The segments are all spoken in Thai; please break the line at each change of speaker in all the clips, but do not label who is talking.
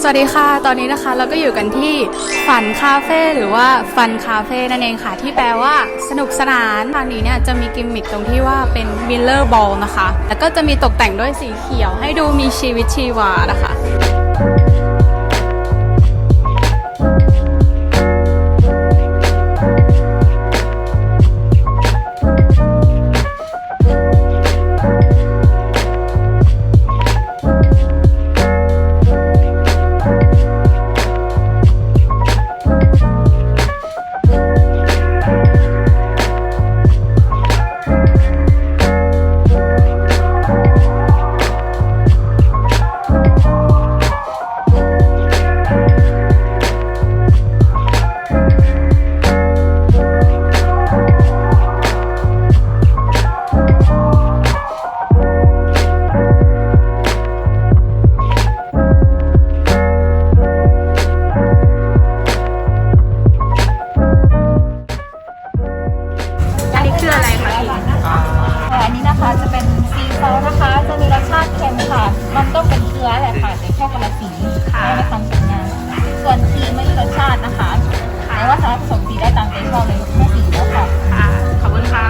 สวัสดีค่ะ ตอนนี้นะคะเราก็อยู่กันที่ฝันคาเฟ่หรือว่าฟันคาเฟ่นั่นเองค่ะ ที่แปลว่าสนุกสนานทางนี้เนี่ยจะมีกิมมิคตรงที่ว่าเป็นมิลเลอร์บอลนะคะ แล้วก็จะมีตกแต่งด้วยสีเขียวให้ดูมีชีวิตชีวานะคะ ค็
มค่ะ มันก็เป็นเกลือแหละค่ะแต่แค่คนละสีให้ในความสวยงามส่วนครีมไม่มีรสชาตินะคะแต่ว่าสามารถผสมสีได้ตามใจชอบเลยไม่สีแล้วค่ะ
ค่ะ ขอบคุณค่ะ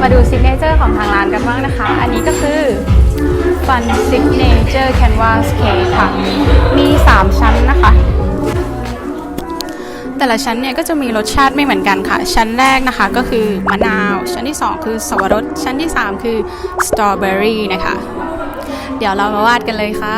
มาดูซิกเนเจอร์ของทางร้านกันบ้างนะคะ อันนี้ก็คือ Fun Signature Canvas Cake ค่ะ มี 3 ชั้นนะคะ แต่ละชั้นเนี่ยก็จะมีรสชาติไม่เหมือนกันค่ะ ชั้นแรกนะคะก็คือมะนาว ชั้นที่ 2 คือสวรสชั้นที่ 3 คือสตรอเบอรี่นะคะ เดี๋ยวเรามาวาดกันเลยค่ะ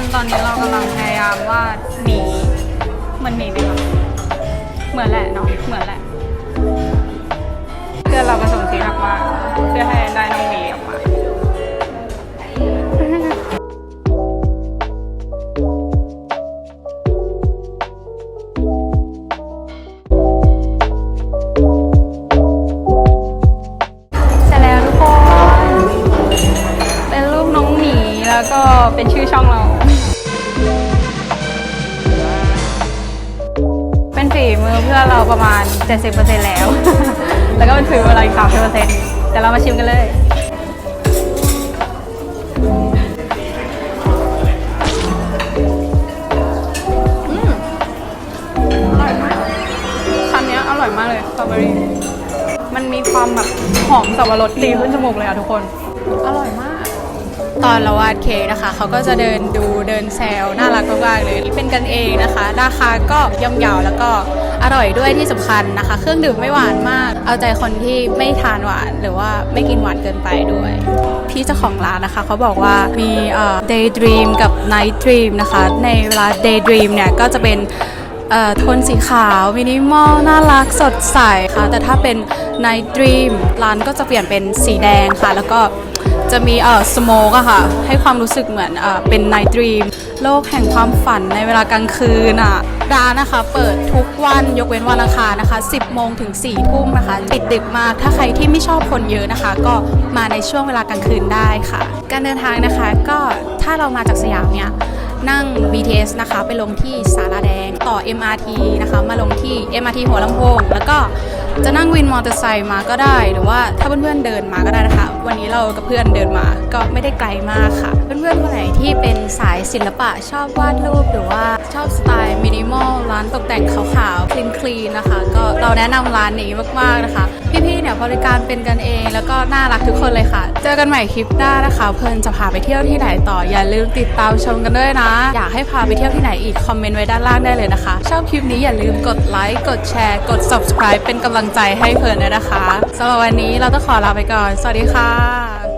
คนตอนนี้เรากำลังพยายามวาดหมีเหมันหมีไหมคะเหมือนแหละเนาะเหมือนแหละเพื่อนเราผสมสีหนักมากเพื่อให้ได้น้องหมีออกมา เสร็จแล้วทุกคน เป็นรูปน้องหมีแล้วก็เป็นชื่อช่องเรา เป็นฝีมือเพื่อนเราประมาณ 70%แล้ว แล้วก็เป็นฝีมือเราอีก30%เดี๋ยวเรามาชิมกันเลยอืมอร่อยมากคำนี้อร่อยมากเลยสตรอเบอรี่ มันมีความแบบหอมสับปะรดตีขึ้นจมูกเลยอะทุกคน อร่อยมาก ตอนเราวาดเค้กนะคะ เขาก็จะเดินดูเดินแซวน่ารักมากๆเลยเป็นกันเองนะคะ ราคาก็ย่อมเยาวแล้วก็อร่อยด้วยที่สำคัญนะคะ เครื่องดื่มไม่หวานมาก เอาใจคนที่ไม่ทานหวานหรือว่าไม่กินหวานเกินไปด้วย พี่เจ้าของร้านนะคะ เขาบอกว่ามีเอ่อ daydream กับ night dream นะคะ ในเวลา daydream เนี่ยก็จะเป็นโทนสีขาวมินิมอลน่ารักสดใสค่ะแต่ถ้าเป็น Night Dream ร้านก็จะเปลี่ยนเป็นสีแดงค่ะ แล้วก็ จะมีเอ่อสโมกอะค่ะ ให้ความรู้สึกเหมือนเอ่อเป็น Night Dream โลกแห่งความฝันในเวลากลางคืนอะร้านนะคะ เปิดทุกวันยกเว้นวันอังคารนะคะ 10 โมงถึง 4 ทุ่มนะคะ ปิดดึกมาก ถ้าใครที่ไม่ชอบคนเยอะนะคะ ก็มาในช่วงเวลากลางคืนได้ค่ะ การเดินทางนะคะก็ถ้าเรามาจากสยามเนี่ยนั่ง BTS นะคะ ไปลงที่สาราแดง ต่อ MRT นะคะ มาลงที่ MRT หัวลำโพง แล้วก็ จะนั่งวินมอเตอร์ไซค์มาก็ได้ หรือว่าถ้าเพื่อนๆเดินมาก็ได้นะคะ วันนี้เรากับเพื่อนเดินมาก็ไม่ได้ไกลมากค่ะ เพื่อนๆคนไหนที่เป็นสายศิลปะชอบวาดรูปหรือว่าานตกแต่งขาวๆคลีนคลีนๆ นะคะ ก็เราแนะนำร้านนี้มากๆนะคะ พี่ๆ เนี่ยบริการเป็นกันเอง แล้วก็น่ารักทุกคนเลยค่ะ เจอกันใหม่คลิปหน้านะคะ เพื่นจะพาไปเที่ยวที่ไหนต่อ อย่าลืมติดตามชมกันด้วยนะ อยากให้พาไปเที่ยวที่ไหนอีก คอมเมนต์ไว้ด้านล่างได้เลยนะคะ ชอบคลิปนี้อย่าลืมกดไลค์ กดแชร์ กด subscribe เป็นกำลังใจให้เพื่นด้วยนะคะสำหรับวันนี้เราต้องขอลาไปก่อน สวัสดีค่ะ